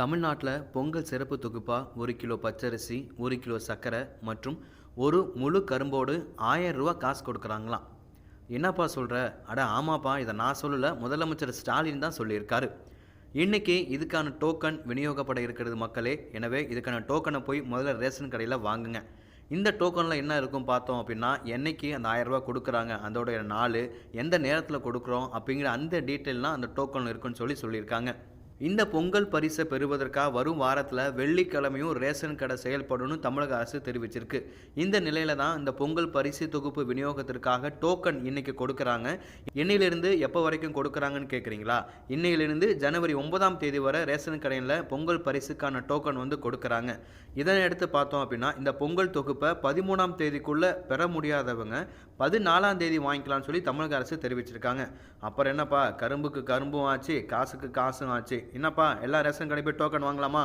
தமிழ்நாட்டில் பொங்கல் சிறப்பு தொகுப்பாக ஒரு கிலோ பச்சரிசி ஒரு கிலோ சர்க்கரை மற்றும் ஒரு முழு கரும்போடு ஆயிரம் ரூபா காசு கொடுக்குறாங்களாம். என்னப்பா சொல்கிற அட ஆமாப்பா இதை நான் சொல்லலை. முதலமைச்சர் ஸ்டாலின் தான் சொல்லியிருக்காரு. இன்னைக்கு இதுக்கான டோக்கன் விநியோகப்பட இருக்கிறது மக்களே. எனவே இதுக்கான டோக்கனை போய் முதல்ல ரேஷன் கடையில் வாங்குங்க. இந்த டோக்கனில் என்ன இருக்கும் பார்த்தோம் அப்படின்னா என்னைக்கு அந்த ஆயிரம் கொடுக்குறாங்க அதோடைய நாள் எந்த நேரத்தில் கொடுக்குறோம் அப்படிங்கிற அந்த டீட்டெயில்லாம் அந்த டோக்கன் இருக்குன்னு சொல்லி சொல்லியிருக்காங்க. இந்த பொங்கல் பரிசை பெறுவதற்காக வரும் வாரத்தில் வெள்ளிக்கிழமையும் ரேஷன் கடை செயல்படும்னு தமிழக அரசு தெரிவிச்சிருக்கு. இந்த நிலையில தான் இந்த பொங்கல் பரிசு தொகுப்பு விநியோகத்திற்காக டோக்கன் இன்னைக்கு கொடுக்குறாங்க. இன்னையிலிருந்து எப்போ வரைக்கும் கொடுக்குறாங்கன்னு கேட்குறீங்களா இன்னையிலிருந்து ஜனவரி ஒன்பதாம் தேதி வரை ரேஷன் கடையில் பொங்கல் பரிசுக்கான டோக்கன் வந்து கொடுக்குறாங்க. இதனை எடுத்து பார்த்தோம் அப்படின்னா இந்த பொங்கல் தொகுப்பை பதிமூணாம் தேதிக்குள்ளே பெற முடியாதவங்க பதினாலாம் தேதி வாங்கிக்கலாம்னு சொல்லி தமிழக அரசு தெரிவிச்சிருக்காங்க. அப்புறம் என்னப்பா? கரும்புக்கு கரும்பும் ஆச்சு காசுக்கு காசும் ஆச்சு. என்னப்பா எல்லா ரேஷன் கடை போய் டோக்கன் வாங்கலாமா?